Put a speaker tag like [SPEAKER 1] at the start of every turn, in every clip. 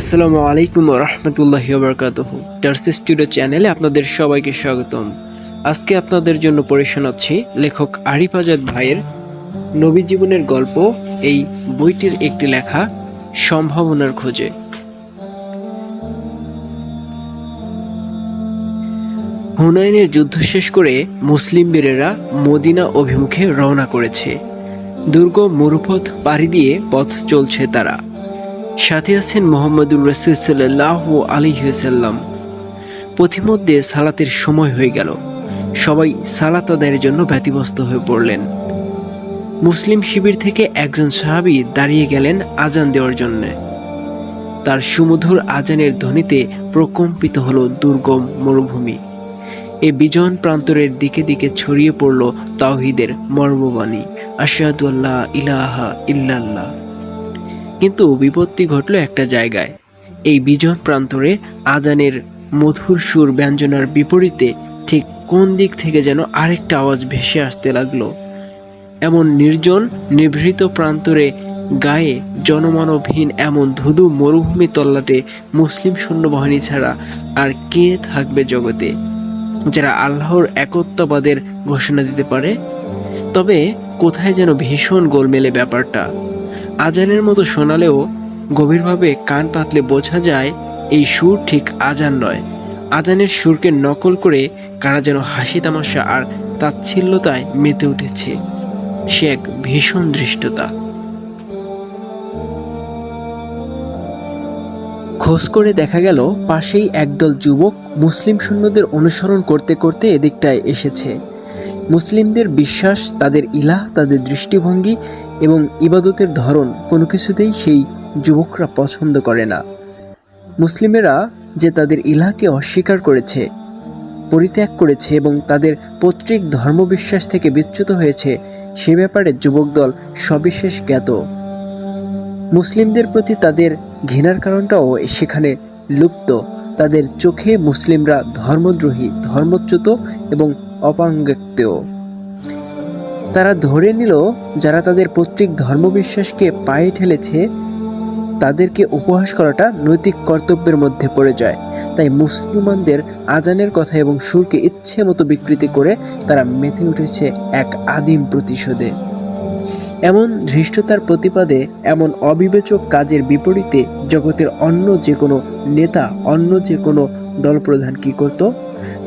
[SPEAKER 1] আসসালামু আলাইকুম রহমতুল্লাহি বরকাতহ। টার্স স্টুডিও চ্যানেলে আপনাদের সবাইকে স্বাগতম। আজকে আপনাদের জন্য পড়ে শোনাচ্ছি লেখক আরিফ আজাদ ভাইয়ের নবী জীবনের গল্প, এই বইটির একটি লেখা, সম্ভাবনার খোঁজে। হুনাইনের যুদ্ধ শেষ করে মুসলিম বীরেরা মদিনা অভিমুখে রওনা করেছে। দুর্গ মরুপথ পাড়ি দিয়ে পথ চলছে তারা। সাথে আছেন মোহাম্মদুর সাল্লাহ আলিহাল্লাম পথিমধ্যে সালাতের সময় হয়ে গেল। সবাই সালাত আদায়ের জন্য ব্যতিব্যস্ত হয়ে পড়লেন। মুসলিম শিবির থেকে একজন সাহাবী দাঁড়িয়ে গেলেন আজান দেওয়ার জন্য। তার সুমধুর আজানের ধ্বনিতে প্রকম্পিত হল দুর্গম মরুভূমি। এ বিজন প্রান্তরের দিকে দিকে ছড়িয়ে পড়ল তাওহিদের মর্মবাণী। আশাদু আল্লাহ ইলাহা ইল্লাল্লাহ। কিন্তু বিপত্তি ঘটল একটা জায়গায়। এই বিজন প্রান্তরে আজানের মধুর সুর ব্যঞ্জনার বিপরীতে ঠিক কোন দিক থেকে যেন আরেকটা আওয়াজ ভেসে আসতে লাগল। এমন নির্জন, নিভৃত প্রান্তরে গায়ে জনমানবহীন এমন ধুধু মরুভূমি তল্লাটে মুসলিম সৈন্যবাহিনী ছাড়া আর কে থাকবে জগতে, যারা আল্লাহর একত্ববাদের ঘোষণা দিতে পারে? তবে কোথায় যেন ভীষণ গোলমেলে ব্যাপারটা। আজানের মতো শোনালেও গভীরভাবে কান পাতলে বোঝা যায়, এই সুর ঠিক আজান নয়। আজানের সুরকে নকল করে কারা যেন হাসি তামাশা আর তাচ্ছিল্যতায় মেতে উঠেছে। সে এক ভীষণ দৃষ্টতা খোঁজ করে দেখা গেল, পাশেই একদল যুবক মুসলিম সৈন্যদের অনুসরণ করতে করতে এদিকটায় এসেছে। মুসলিমদের বিশ্বাস, তাদের ইলাহ, তাদের দৃষ্টিভঙ্গি এবং ইবাদতের ধরন কোনো কিছুতেই সেই যুবকরা পছন্দ করে না। মুসলিমেরা যে তাদের ইলাহকে অস্বীকার করেছে, পরিত্যাগ করেছে এবং তাদের পৈতৃক ধর্মবিশ্বাস থেকে বিচ্যুত হয়েছে, সে ব্যাপারে যুবক দল সবিশেষ জ্ঞাত। মুসলিমদের প্রতি তাদের ঘৃণার কারণটাও সেখানে লুপ্ত। তাদের চোখে মুসলিমরা ধর্মদ্রোহী, ধর্মচ্যুত এবং অপাঙ্গেয় তারা ধরে নিল, যারা তাদের পৈতৃক ধর্মবিশ্বাসকে পায়ে ঠেলেছে, তাদেরকে উপহাস করাটা নৈতিক কর্তব্যের মধ্যে পড়ে যায়। তাই মুসলমানদের আজানের কথা এবং সুরকে ইচ্ছে মতো বিকৃতি করে তারা মেতে উঠেছে এক আদিম প্রতিশোধে। এমন ধৃষ্টতার প্রতিপাদে এমন অবিবেচক কাজের বিপরীতে জগতের অন্য যে কোনো নেতা, অন্য যে কোনো দলপ্রধান কি করত?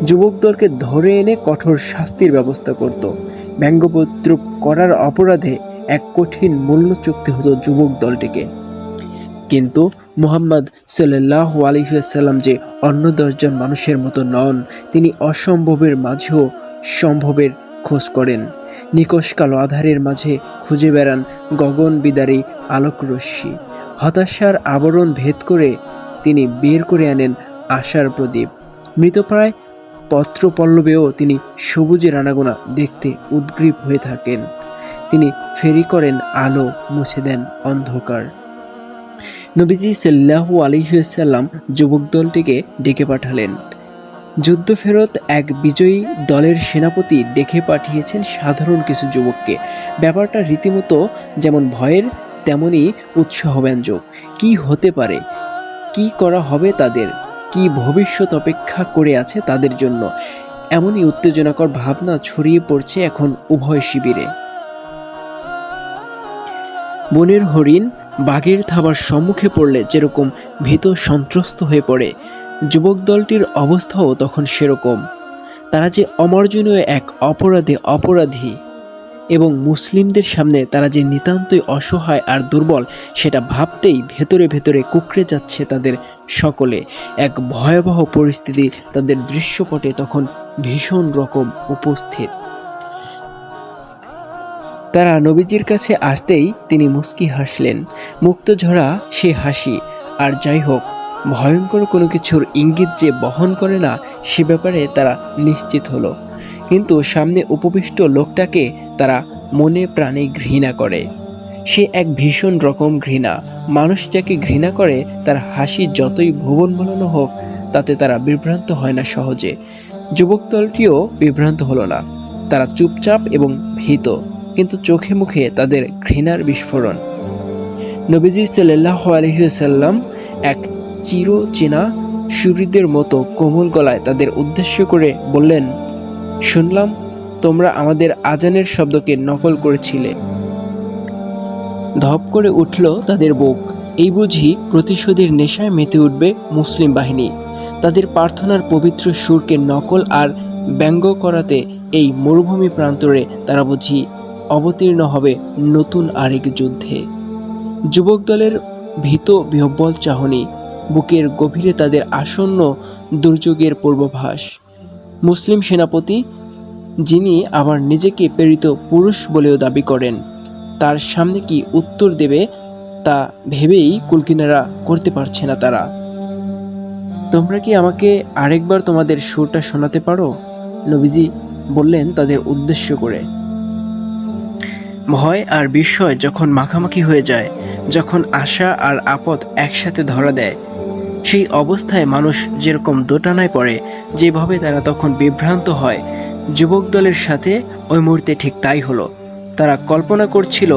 [SPEAKER 1] যুবক দলকে ধরে এনে কঠোর শাস্তির ব্যবস্থা করত। ব্যঙ্গপত্রুপ করার অপরাধে এক কঠিন মূল্য চুক্তি হতো যুবক দলটিকে। কিন্তু মুহাম্মদ সাল্লাহ আলহিসাল্লাম যে অন্য দশজন মানুষের মতো নন, তিনি অসম্ভবের মাঝেও সম্ভবের খোঁজ করেন। নিকশ কালো আধারের মাঝে খুঁজে বেড়ান গগন বিদারী আলোক রশ্মি হতাশার আবরণ ভেদ করে তিনি বের করে আনেন আশার প্রদীপ। মৃতপ্রায় পত্রপল্লবেও তিনি সবুজের আনাগোনা দেখতে উদ্গ্রীব হয়ে থাকেন। তিনি ফেরি করেন আলো মুছে দেন অন্ধকার। নবীজি সাল্লাহু আলিহাল্লাম যুবক দলটিকে ডেকে পাঠালেন। যুদ্ধ ফেরত এক বিজয়ী দলের সেনাপতি ডেকে পাঠিয়েছেন সাধারণ কিছু যুবককে। ব্যাপারটা রীতিমতো যেমন ভয়ের তেমনই উৎসাহব্যঞ্জক। কি হতে পারে? কি করা হবে তাদের? কি ভবিষ্যৎ অপেক্ষা করে আছে তাদের জন্য? এমনই উত্তেজনাকর ভাবনা ছড়িয়ে পড়ছে এখন উভয় শিবিরে। বনের হরিণ বাঘের থাবার সম্মুখে পড়লে যেরকম ভীত সন্ত্রস্ত হয়ে পড়ে। যুবক দলটির অবস্থাও তখন সেরকম। তারা যে অমার্জনীয় এক অপরাধে অপরাধী এবং মুসলিমদের সামনে তারা যে নিতান্তই অসহায় আর দুর্বল, সেটা ভাবতেই ভেতরে ভেতরে কুকড়ে যাচ্ছে তাদের সকলে। এক ভয়াবহ পরিস্থিতি তাদের দৃশ্যপটে তখন ভীষণ রকম উপস্থিত। তারা নবীজির কাছে আসতেই তিনি মুস্কি হাসলেন। মুক্ত ঝরা সে হাসি, আর যাই হোক ভয়ঙ্কর কোনো কিছুর ইঙ্গিত যে বহন করে না, সে ব্যাপারে তারা নিশ্চিত হলো। কিন্তু সামনে উপবিষ্ট লোকটাকে তারা মনে প্রাণে ঘৃণা করে। সে এক ভীষণ রকম ঘৃণা। মানুষ যাকে ঘৃণা করে, তার হাসি যতই ভুবন বলানো হোক, তাতে তারা বিভ্রান্ত হয় না সহজে। যুবক দলটিও বিভ্রান্ত হলো না। তারা চুপচাপ এবং ভীত, কিন্তু চোখে মুখে তাদের ঘৃণার বিস্ফোরণ। নবীজি সাল্লাহ আলহিসাল্লাম এক চিরচেনা সুরিদের মতো কোমল গলায় তাদের উদ্দেশ্য করে বললেন, শুনলাম তোমরা আমাদের আজানের শব্দকে নকল করেছিলে। ধপ করে উঠল তাদের বুক। এই বুঝি প্রতিশোধের নেশায় মেতে উঠবে মুসলিম বাহিনী। তাদের প্রার্থনার পবিত্র সুরকে নকল আর ব্যঙ্গ করাতে এই মরুভূমি প্রান্তরে তারা বুঝি অবতীর্ণ হবে নতুন আরেক যুদ্ধে। যুবক দলের ভীত বিহ্বল চাহনি বুকের গভীরে তাদের আসন্ন দুর্যোগের পূর্বাভাস। মুসলিম সেনাপতি, যিনি আবার নিজেকে প্রেরিত পুরুষ বলেও দাবি করেন, তার সামনে কি উত্তর দেবে তা ভেবেই কুলকিনারা করতে পারছে না তারা। তোমরা কি আমাকে আরেকবার তোমাদের সুরটা শোনাতে পারো? নবীজি বললেন তাদের উদ্দেশ্য করে। ভয় আর বিস্ময় যখন মাখামাখি হয়ে যায়, যখন আশা আর আপদ একসাথে ধরা দেয় সেই অবস্থায় মানুষ যেরকম দোটানায় পড়ে, যেভাবে তারা তখন বিভ্রান্ত হয়, যুবক দলের সাথে ওই মুহূর্তে ঠিক তাই হলো। তারা কল্পনা করছিল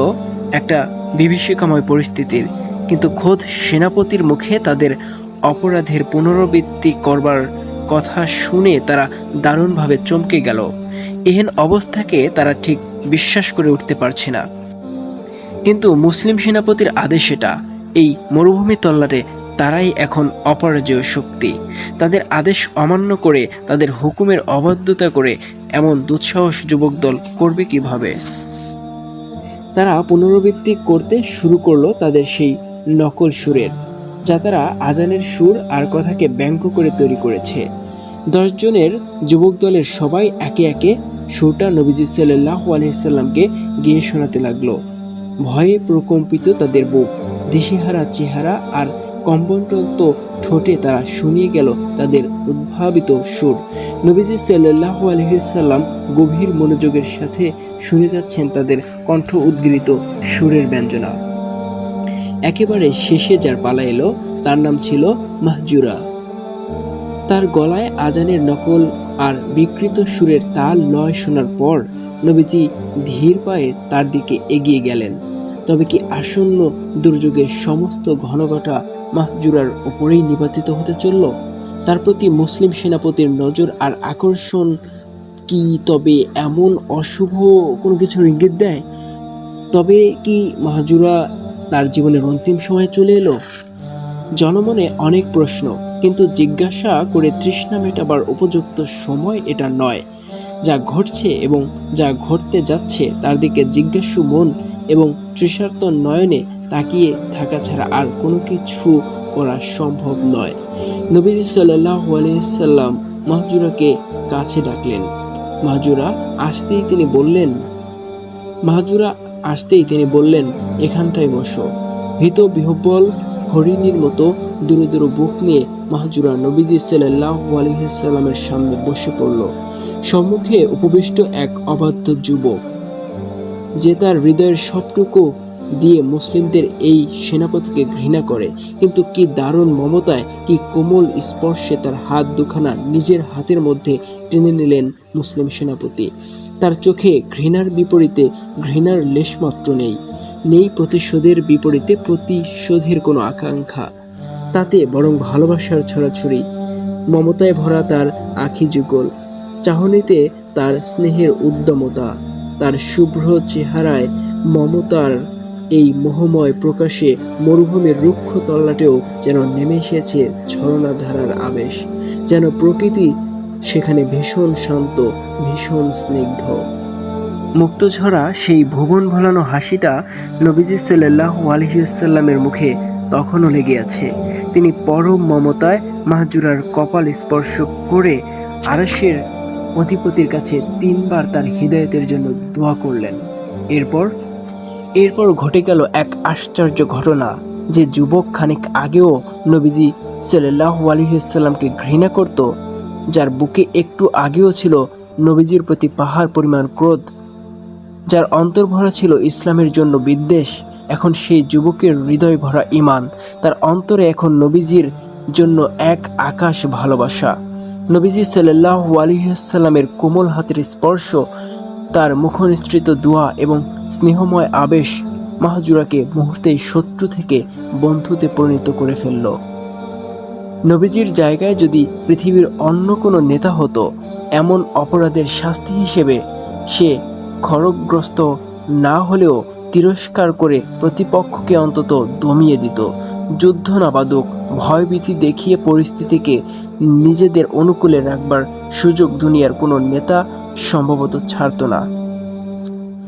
[SPEAKER 1] একটা বিভীষিকাময় পরিস্থিতির, কিন্তু খোদ সেনাপতির মুখে তাদের অপরাধের পুনরাবৃত্তি করবার কথা শুনে তারা দারুণভাবে চমকে গেল। এহেন অবস্থাকে তারা ঠিক বিশ্বাস করে উঠতে পারছে না। কিন্তু মুসলিম সেনাপতির আদেশ এটা, এই মরুভূমি তল্লাটে তারাই এখন অপরাজয় শক্তি। তাদের আদেশ অমান্য করে, তাদের হুকুমের অবাধ্যতা করে এমন দুঃসাহস যুবক দল করবে কীভাবে? তারা পুনরাবৃত্তি করতে শুরু করল তাদের সেই নকল সুরের, যা তারা আজানের সুর আর কথাকে ব্যঙ্গ করে তৈরি করেছে। দশজনের যুবক দলের সবাই একে একে সুরটা নবীজি সাল্লাহ আলহিসাল্লামকে গিয়ে শোনাতে লাগল। ভয়ে প্রকম্পিত তাদের বুক, দিশেহারা চেহারা আর কম্পনরত ঠোঁটে তারা শুনিয়ে গেল তাদের উদ্ভাবিত সুর। নবীজি সাল্লাহ আলহিসাল্লাম গভীর মনোযোগের সাথে শুনে যাচ্ছেন তাদের কণ্ঠ উদ্গৃহীত সুরের ব্যঞ্জনা। একেবারে শেষে যার পালা এলো, তার নাম ছিল মাহজুরা। তার গলায় আজানের নকল আর বিকৃত সুরের তাল লয় শোনার পর নবীজি ধীর পায়ে তার দিকে এগিয়ে গেলেন। তবে কি আসন্ন দুর্যোগের সমস্ত ঘনঘটা মাহজুরার ওপরেই নিপাতিত হতে চলল? তার প্রতি মুসলিম সেনাপতির নজর আর আকর্ষণ কি তবে এমন অশুভ কোনো কিছুর ইঙ্গিত দেয়? তবে কি মাহজুরা তার জীবনের অন্তিম সময়ে চলে এলো? জনমনে অনেক প্রশ্ন, কিন্তু জিজ্ঞাসা করে তৃষ্ণা মেটাবার উপযুক্ত সময় এটা নয়। যা ঘটছে এবং যা ঘটতে যাচ্ছে তার দিকে জিজ্ঞাসু মন এবং তৃষার্ত নয়নে তাকিয়ে থাকা ছাড়া আর কোনো কিছু করা সম্ভব নয়। নবীজি সাল্লাহ আলিয়াল্লাম মাহজুরাকে কাছে ডাকলেন। মাহজুরা আসতেই তিনি বললেন, মাহজুরা আসতেই তিনি বললেন, এখানটায় বসো। ভীত বিহব্বল হরিণীর মতো দূরে দূরে বুক নিয়ে মাহজুরা নবীজি সাল্লাহ আলহিসাল্লামের সামনে বসে পড়ল। সম্মুখে উপবিষ্ট এক অবাধ্য যুবক যে তার হৃদয়ের সবটুকু দিয়ে মুসলিমদের এই সেনাপতিকে ঘৃণা করে। কিন্তু কি দারুণ মমতায়, কি কোমল স্পর্শে তার হাত দুখানা নিজের হাতের মধ্যে টেনে নিলেন মুসলিম সেনাপতি। তার চোখে ঘৃণার বিপরীতে ঘৃণার লেশমাত্র নেই নেই প্রতিশোধের বিপরীতে প্রতিশোধের কোনো আকাঙ্ক্ষা। তাতে বরং ভালোবাসার ছড়াছড়ি। মমতায় ভরা তার আখি যুগল, চাহনিতে তার স্নেহের উদ্যমতা। তার শুভ্র চেহারায় মমতার এই মোহময় প্রকাশে মরুভূমির রুক্ষ তল্লাটেও যেন নেমে এসেছে ঝরনাধারার আবেশ, যেন প্রকৃতি সেখানে ভীষণ শান্ত, ভীষণ স্নিগ্ধ। মুক্তঝরা সেই ভুবন ভোলানো হাসিটা নবীজি সাল্লাহ আলহিউসাল্লামের মুখে তখনও লেগে আছে। তিনি পরম মমতায় মাহজুরার কপাল স্পর্শ করে আরশের অধিপতির কাছে তিনবার তার হৃদয়তের জন্য দোয়া করলেন। এরপর এরপর ঘটে গেল এক আশ্চর্য ঘটনা যে যুবক খানিক আগেও নবীজি সাল্লাহ আলহিসাল্লামকে ঘৃণা করত, যার বুকে একটু আগেও ছিল নবীজির প্রতি পাহাড় পরিমাণ ক্রোধ, যার অন্তর ভরা ছিল ইসলামের জন্য বিদ্বেষ, এখন সেই যুবকের হৃদয় ভরা ইমান তার অন্তরে এখন নবীজির জন্য এক আকাশ ভালোবাসা। নবীজি সাল্লাহ আলিহাসাল্লামের কোমল হাতের স্পর্শ, তার মুখনিসৃত দোয়া এবং স্নেহময় আবেশ মাহজুরাকে মুহূর্তেই শত্রু থেকে বন্ধুতে পরিণত করে ফেলল। নবীজির জায়গায় যদি পৃথিবীর অন্য কোনো নেতা হতো, এমন অপরাধের শাস্তি হিসেবে সে খড়গগ্রস্ত না হলেও তিরস্কার করে প্রতিপক্ষকে অন্তত দমিয়ে দিত। যুদ্ধ না বাদক ভয়ভীতি দেখিয়ে পরিস্থিতিকে নিজেদের অনুকূলে রাখবার সুযোগ দুনিয়ার কোনো নেতা সম্ভবত ছাড়তো না।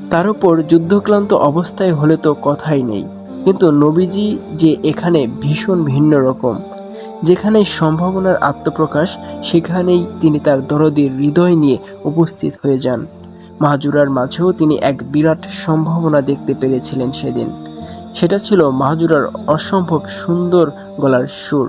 [SPEAKER 1] তার উপর যুদ্ধক্লান্ত অবস্থায় হলে তো কথাই নেই। কিন্তু নবীজি যে এখানে ভীষণ ভিন্ন রকম যেখানেই সম্ভাবনার আত্মপ্রকাশ, সেখানেই তিনি তার দরদির হৃদয় নিয়ে উপস্থিত হয়ে যান। মাহাজুরার মাঝেও তিনি এক বিরাট সম্ভাবনা দেখতে পেরেছিলেন সেদিন। সেটা ছিল মাহাজুরার অসম্ভব সুন্দর গলার সুর।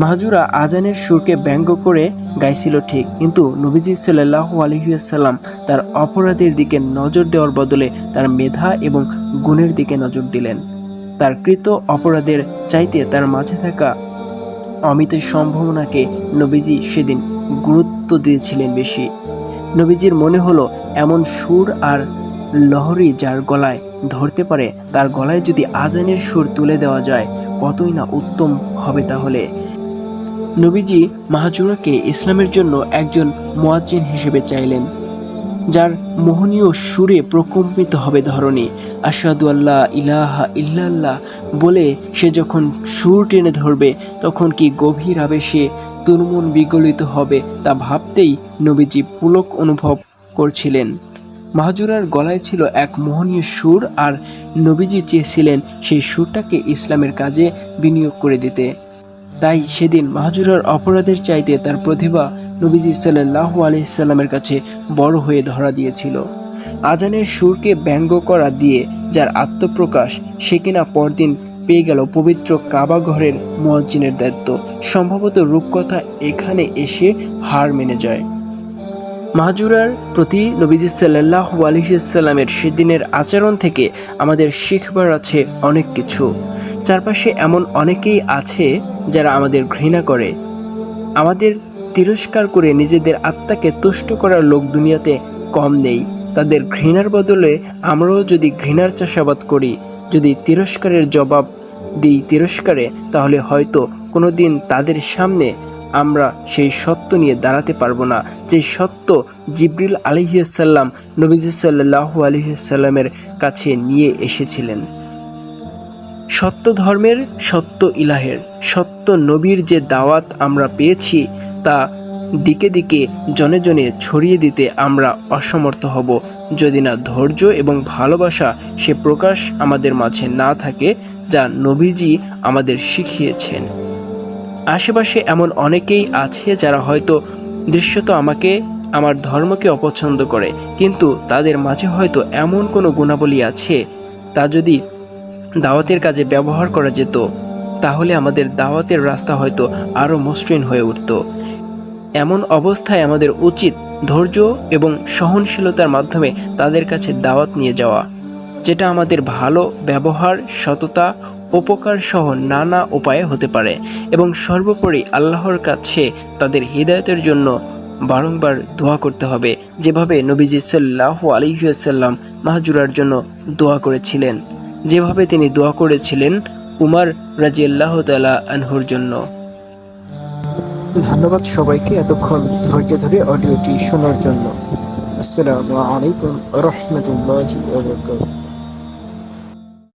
[SPEAKER 1] মাহাজুরা আজানের সুরকে ব্যঙ্গ করে গাইছিল ঠিক, কিন্তু নবীজি সাল্লাহ আলহিউসাল্লাম তার অপরাধের দিকে নজর দেওয়ার বদলে তার মেধা এবং গুণের দিকে নজর দিলেন। তার কৃত অপরাধের চাইতে তার মাঝে থাকা অমিতের সম্ভাবনাকে নবীজি সেদিন গুরুত্ব দিয়েছিলেন বেশি। নবীজির মনে হলো, এমন সুর আর লহরি যার গলায় ধরতে পারে, তার গলায় যদি আজানের সুর তুলে দেওয়া যায়, কতই না উত্তম হবে তাহলে? নবীজি মাহাজুরাকে ইসলামের জন্য একজন মোয়াজ্জিন হিসেবে চাইলেন, যার মোহনীয় সুরে প্রকম্পিত হবে ধরনী আসাদু আল্লাহ ইলাহা ইল্লাল্লাহ বলে সে যখন সুর টেনে ধরবে, তখন কি গভীর আবেশে তুরমুন বিগলিত হবে তা ভাবতেই নবীজি পুলক অনুভব করছিলেন। মাহাজুরার গলায় ছিল এক মোহনীয় সুর আর নবীজি চেয়েছিলেন সেই সুরটাকে ইসলামের কাজে বিনিয়োগ করে দিতে। তাই সেদিন মাহাজুরার অপরাধের চাইতে তার প্রতিভা নবীজি সাল্লাহ আলহিসাল্লামের কাছে বড় হয়ে ধরা দিয়েছিল। আজানের সুরকে ব্যঙ্গ করা দিয়ে যার আত্মপ্রকাশ সে কিনা পরদিন পেয়ে গেল পবিত্র কাবা ঘরের মুয়াজ্জিনের দায়িত্ব। সম্ভবত রূপকথা এখানে এসে হার মেনে যায়। মাহাজুরার প্রতি নবীজি সাল্লাহ আলহিসাল্লামের সেদিনের আচরণ থেকে আমাদের শিখবার আছে অনেক কিছু। চারপাশে এমন অনেকেই আছে যারা আমাদের ঘৃণা করে। আমাদের তিরস্কার করে নিজেদের আত্মাকে তুষ্ট করার লোক দুনিয়াতে কম নেই। তাদের ঘৃণার বদলে আমরাও যদি ঘৃণার চাষাবাদ করি, যদি তিরস্কারের জবাব দিই তিরস্কারে, তাহলে হয়তো কোনো দিন তাদের সামনে আমরা সেই সত্য নিয়ে দাঁড়াতে পারব না। যে সত্য জিব্রিল আলহিসাল্লাম নবীজ সাল্লাহ কাছে নিয়ে এসেছিলেন। সত্য ধর্মের, সত্য ইলাহের, সত্য নবীর যে দাওয়াত আমরা পেয়েছি, তা দিকে দিকে, জনে জনে ছড়িয়ে দিতে আমরা অসমর্থ হব। যদি না ধৈর্য এবং ভালোবাসা সে প্রকাশ আমাদের মাঝে না থাকে, যা নবীজি আমাদের শিখিয়েছেন। আশেপাশে এমন অনেকেই আছে যারা হয়তো দৃশ্যত আমাকে, আমার ধর্মকে অপছন্দ করে, কিন্তু তাদের মাঝে হয়তো এমন কোনো গুণাবলী আছে, তা যদি দাওয়াতের কাজে ব্যবহার করা যেত, তাহলে আমাদের দাওয়াতের রাস্তা হয়তো আরও মসৃণ হয়ে উঠত। এমন অবস্থায় আমাদের উচিত ধৈর্য এবং সহনশীলতার মাধ্যমে তাদের কাছে দাওয়াত নিয়ে যাওয়া। যেটা আমাদের ভালো ব্যবহার, সততা, উপকার সহ নানা উপায়ে হতে পারে এবং সর্বোপরি আল্লাহর কাছে তাদের হৃদায়তের জন্য বারংবার দোয়া করতে হবে। যেভাবে নবীজি সাল্লাহ আলিহাসাল্লাম মাহজুরার জন্য দোয়া করেছিলেন, যেভাবে তিনি দোয়া করেছিলেন উমার রাজিয়াল্লাহ তালা আনহুর জন্য।
[SPEAKER 2] ধন্যবাদ সবাইকে এতক্ষণ ধৈর্য ধরে অডিওটি শোনার জন্য। আসসালামু আলাইকুম রহমতুল্লাহ